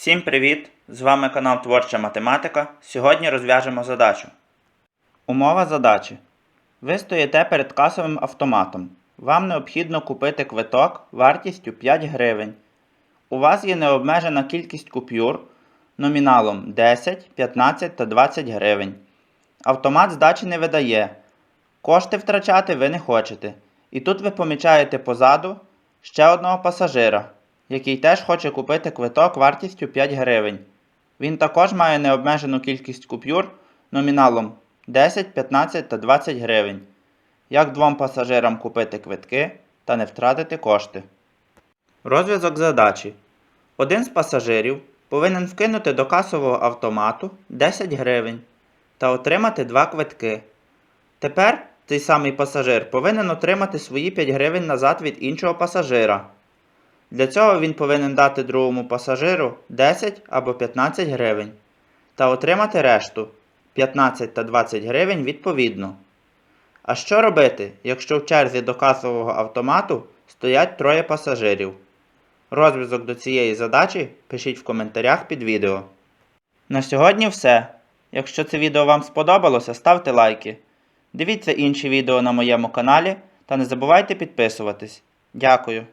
Всім привіт! З вами канал Творча Математика. Сьогодні розв'яжемо задачу. Умова задачі. Ви стоїте перед касовим автоматом. Вам необхідно купити квиток вартістю 5 гривень. У вас є необмежена кількість купюр номіналом 10, 15 та 20 гривень. Автомат здачі не видає. Кошти втрачати ви не хочете. І тут ви помічаєте позаду ще одного пасажира, який теж хоче купити квиток вартістю 5 гривень. Він також має необмежену кількість купюр номіналом 10, 15 та 20 гривень. Як двом пасажирам купити квитки та не втратити кошти? Розв'язок задачі. Один з пасажирів повинен вкинути до касового автомату 10 гривень та отримати два квитки. Тепер цей самий пасажир повинен отримати свої 5 гривень назад від іншого пасажира. Для цього він повинен дати другому пасажиру 10 або 15 гривень та отримати решту 15 та 20 гривень відповідно. А що робити, якщо в черзі до касового автомату стоять троє пасажирів? Розв'язок до цієї задачі пишіть в коментарях під відео. На сьогодні все. Якщо це відео вам сподобалося, ставте лайки. Дивіться інші відео на моєму каналі та не забувайте підписуватись. Дякую.